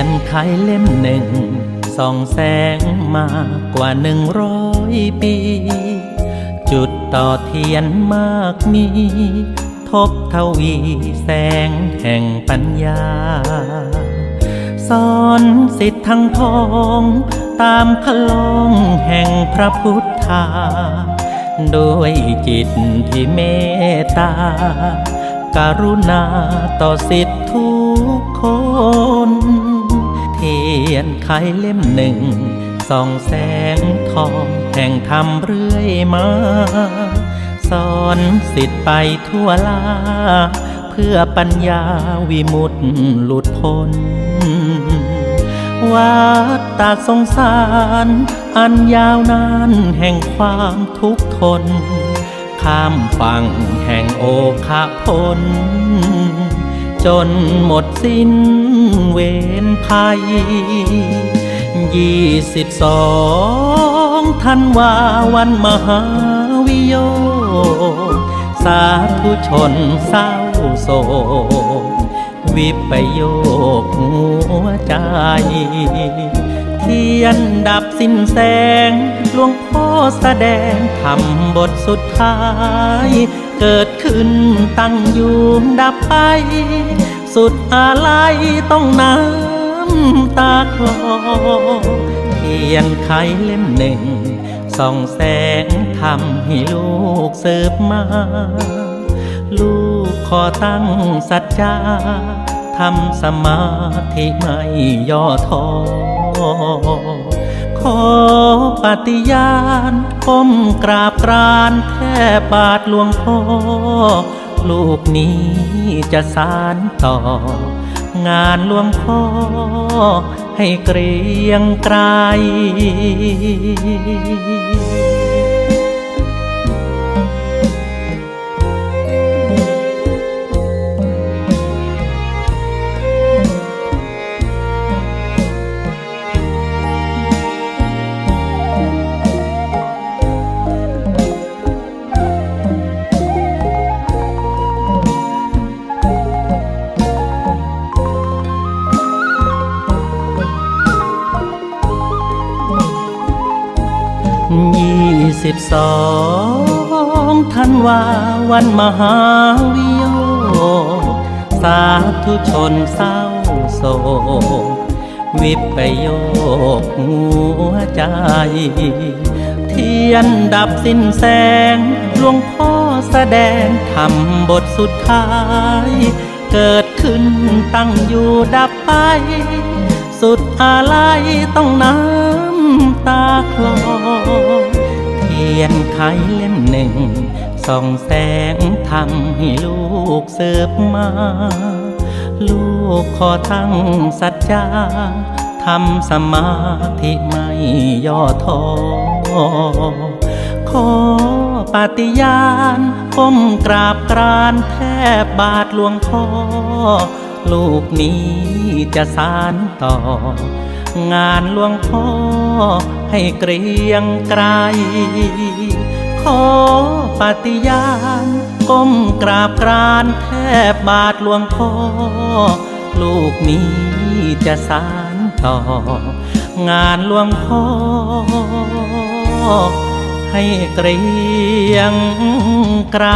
ยนไขเล่มหนึ่งส่องแสงมากว่าหนึ่งร้อยปี จุดต่อเทียนมากมี ทบทวีแสงแห่งปัญญาสอนสิทธิ์ทั้งพอง ตามคลองแห่งพระพุทธาด้วยจิตที่เมตตาการุณาต่อสิท ไขเล่มหนึ่งส่องแสงทองแห่งธรรมเรื่อยมาสอนสิทธิ์ไปทั่วลา เพื่อปัญญาวิมุตติหลุดพ้นวัฏตาสงสาร อันยาวนานแห่งความทุกข์ทน ข้ามฝั่งแห่งโอคาพล จนหมดสิ้นเวรภัยยี่สิบสองธันวาวันมหาวิโย สาธุชนเศร้าโศกวิปโยคหัวใจ เทียนดับสิ้นแสง หลวงพ่อแสดงทำบทสุดท้าย เกิดขึ้นตั้งอยู่ดับไป สุดอาลัยต้องน้ำตาคลอเทียนไขเล่มหนึ่งส่องแสงทำให้ลูกเสืบมา ลูกขอตั้งสัจจาทำสมาธิไม่ย่อท้อ ขอปฏิญาณก้มกราบกรานแท่บาทหลวงพ่อ ลูกนี้จะสานต่อ งานหลวงพ่อ ให้เกรียงไกร ยี่สิบสองธันวาวันมหาวิโยสาธุชนเศร้าโศกวิปโยคหัวใจ เทียนดับสิ้นแสงหลวงพ่อแสดงทำบทสุดท้าย เกิดขึ้นตั้งอยู่ดับไป สุดอาลัยต้องน้ำตาคลอ เทียนไขเล่มหนึ่ง ส่องแสงทำให้ลูกเสิบมา ลูกขอตั้งสัจจาทำสมาธิไม่ย่อท้อขอปฏิญาณก้มกราบกรานแทบบาทหลวงพ่อ ลูกนี้จะสานต่อ งานหลวงพ่อ ให้เกรียงไกรขอปฏิญาณก้มกราบกรานแทบบาทหลวงพ่อ ลูกนี้จะสานต่อ งานหลวงพ่อ ให้เกรียงไกร